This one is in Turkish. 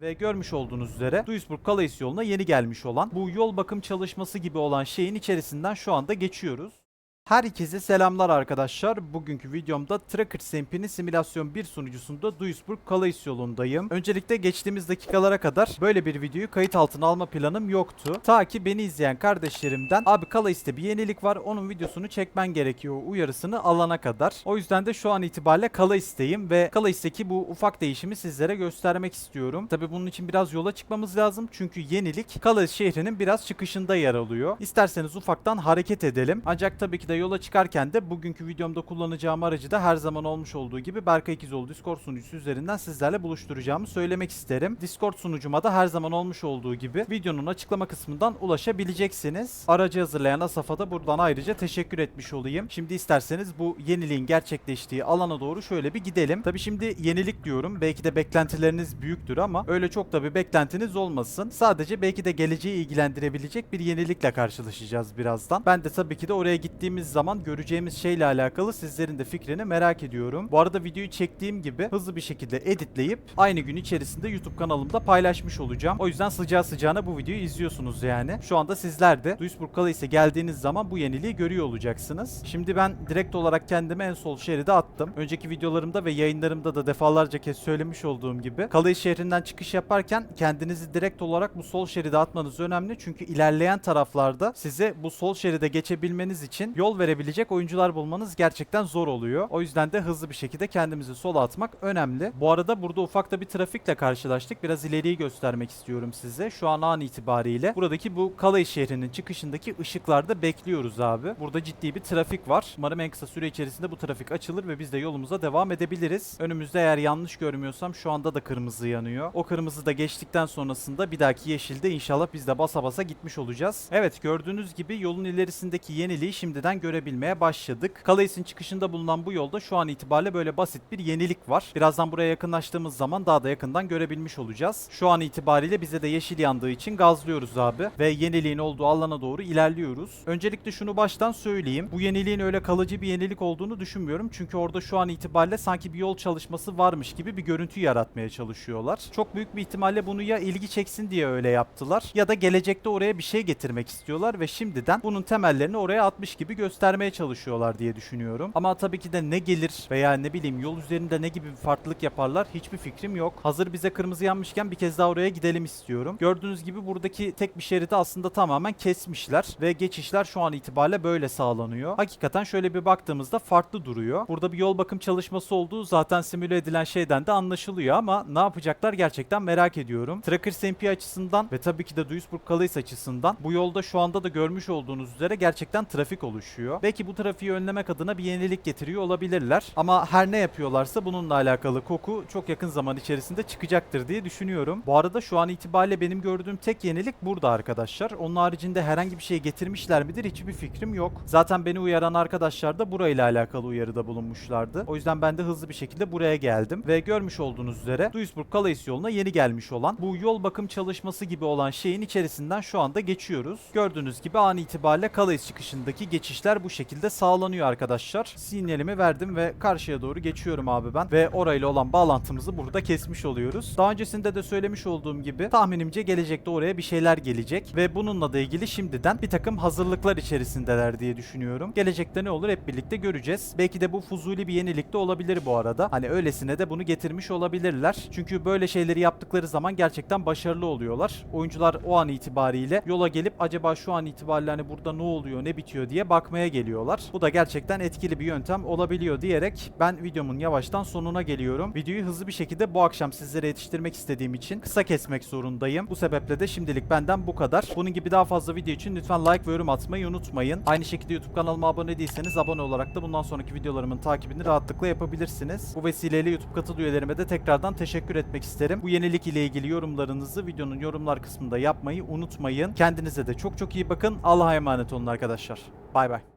Ve görmüş olduğunuz üzere Duisburg Calais yoluna yeni gelmiş olan bu yol bakım çalışması gibi olan şeyin içerisinden şu anda geçiyoruz. Herkese selamlar arkadaşlar. Bugünkü videomda Tracker SMP'nin simülasyon 1 sunucusunda Duisburg Calais yolundayım. Öncelikle geçtiğimiz dakikalara kadar böyle bir videoyu kayıt altına alma planım yoktu. Ta ki beni izleyen kardeşlerimden abi Calais'te bir yenilik var onun videosunu çekmen gerekiyor uyarısını alana kadar. O yüzden de şu an itibariyle Calais'teyim ve Calais'teki bu ufak değişimi sizlere göstermek istiyorum. Tabi bunun için biraz yola çıkmamız lazım çünkü yenilik Calais şehrinin biraz çıkışında yer alıyor. İsterseniz ufaktan hareket edelim. Ancak tabii ki de yola çıkarken de bugünkü videomda kullanacağım aracı da her zaman olmuş olduğu gibi Berkay İkizoğlu Discord sunucusu üzerinden sizlerle buluşturacağımı söylemek isterim. Discord sunucuma da her zaman olmuş olduğu gibi videonun açıklama kısmından ulaşabileceksiniz. Aracı hazırlayan Asaf'a da buradan ayrıca teşekkür etmiş olayım. Şimdi isterseniz bu yeniliğin gerçekleştiği alana doğru şöyle bir gidelim. Tabii şimdi yenilik diyorum. Belki de beklentileriniz büyüktür ama öyle çok da bir beklentiniz olmasın. Sadece belki de geleceği ilgilendirebilecek bir yenilikle karşılaşacağız birazdan. Ben de tabii ki de oraya gittiğimiz zaman göreceğimiz şeyle alakalı sizlerin de fikrini merak ediyorum. Bu arada videoyu çektiğim gibi hızlı bir şekilde editleyip aynı gün içerisinde YouTube kanalımda paylaşmış olacağım. O yüzden sıcağı sıcağına bu videoyu izliyorsunuz yani. Şu anda sizler de Duisburg Calais'e geldiğiniz zaman bu yeniliği görüyor olacaksınız. Şimdi ben direkt olarak kendimi en sol şeride attım. Önceki videolarımda ve yayınlarımda da defalarca kez söylemiş olduğum gibi Calais şehrinden çıkış yaparken kendinizi direkt olarak bu sol şeride atmanız önemli. Çünkü ilerleyen taraflarda size bu sol şeride geçebilmeniz için yol verebilecek oyuncular bulmanız gerçekten zor oluyor. O yüzden de hızlı bir şekilde kendimizi sola atmak önemli. Bu arada burada ufakta bir trafikle karşılaştık. Biraz ileriyi göstermek istiyorum size. Şu an an itibariyle buradaki bu Calais şehrinin çıkışındaki ışıklarda bekliyoruz abi. Burada ciddi bir trafik var. Umarım en kısa süre içerisinde bu trafik açılır ve biz de yolumuza devam edebiliriz. Önümüzde eğer yanlış görmüyorsam şu anda da kırmızı yanıyor. O kırmızı da geçtikten sonrasında bir dahaki yeşilde inşallah biz de basa basa gitmiş olacağız. Evet gördüğünüz gibi yolun ilerisindeki yeniliği şimdiden görebilmeye başladık. Calais'in çıkışında bulunan bu yolda şu an itibariyle böyle basit bir yenilik var. Birazdan buraya yakınlaştığımız zaman daha da yakından görebilmiş olacağız. Şu an itibariyle bize de yeşil yandığı için gazlıyoruz abi ve yeniliğin olduğu alana doğru ilerliyoruz. Öncelikle şunu baştan söyleyeyim. Bu yeniliğin öyle kalıcı bir yenilik olduğunu düşünmüyorum. Çünkü orada şu an itibariyle sanki bir yol çalışması varmış gibi bir görüntü yaratmaya çalışıyorlar. Çok büyük bir ihtimalle bunu ya ilgi çeksin diye öyle yaptılar ya da gelecekte oraya bir şey getirmek istiyorlar ve şimdiden bunun temellerini oraya atmış gibi göstermeye çalışıyorlar diye düşünüyorum. Ama tabii ki de ne gelir veya ne bileyim yol üzerinde ne gibi bir farklılık yaparlar hiçbir fikrim yok. Hazır bize kırmızı yanmışken bir kez daha oraya gidelim istiyorum. Gördüğünüz gibi buradaki tek bir şeridi aslında tamamen kesmişler ve geçişler şu an itibariyle böyle sağlanıyor. Hakikaten şöyle bir baktığımızda farklı duruyor. Burada bir yol bakım çalışması olduğu zaten simüle edilen şeyden de anlaşılıyor ama ne yapacaklar gerçekten merak ediyorum. Tracker SMP açısından ve tabii ki de Duisburg Calais açısından bu yolda şu anda da görmüş olduğunuz üzere gerçekten trafik oluşuyor. Belki bu trafiği önlemek adına bir yenilik getiriyor olabilirler. Ama her ne yapıyorlarsa bununla alakalı koku çok yakın zaman içerisinde çıkacaktır diye düşünüyorum. Bu arada şu an itibariyle benim gördüğüm tek yenilik burada arkadaşlar. Onun haricinde herhangi bir şey getirmişler midir hiçbir fikrim yok. Zaten beni uyaran arkadaşlar da burayla alakalı uyarıda bulunmuşlardı. O yüzden ben de hızlı bir şekilde buraya geldim. Ve görmüş olduğunuz üzere Duisburg Calais yoluna yeni gelmiş olan bu yol bakım çalışması gibi olan şeyin içerisinden şu anda geçiyoruz. Gördüğünüz gibi an itibariyle Calais çıkışındaki geçişler bu şekilde sağlanıyor arkadaşlar. Sinyalimi verdim ve karşıya doğru geçiyorum abi ben. Ve orayla olan bağlantımızı burada kesmiş oluyoruz. Daha öncesinde de söylemiş olduğum gibi tahminimce gelecekte oraya bir şeyler gelecek. Ve bununla da ilgili şimdiden bir takım hazırlıklar içerisindeler diye düşünüyorum. Gelecekte ne olur hep birlikte göreceğiz. Belki de bu fuzuli bir yenilik de olabilir bu arada. Hani öylesine de bunu getirmiş olabilirler. Çünkü böyle şeyleri yaptıkları zaman gerçekten başarılı oluyorlar. Oyuncular o an itibariyle yola gelip acaba şu an itibariyle hani burada ne oluyor ne bitiyor diye bakmaya geliyorlar. Bu da gerçekten etkili bir yöntem olabiliyor diyerek ben videomun yavaştan sonuna geliyorum. Videoyu hızlı bir şekilde bu akşam sizlere yetiştirmek istediğim için kısa kesmek zorundayım. Bu sebeple de şimdilik benden bu kadar. Bunun gibi daha fazla video için lütfen like ve yorum atmayı unutmayın. Aynı şekilde YouTube kanalıma abone değilseniz abone olarak da bundan sonraki videolarımın takibini rahatlıkla yapabilirsiniz. Bu vesileyle YouTube katıl üyelerime de tekrardan teşekkür etmek isterim. Bu yenilik ile ilgili yorumlarınızı videonun yorumlar kısmında yapmayı unutmayın. Kendinize de çok çok iyi bakın. Allah'a emanet olun arkadaşlar. Bay bay.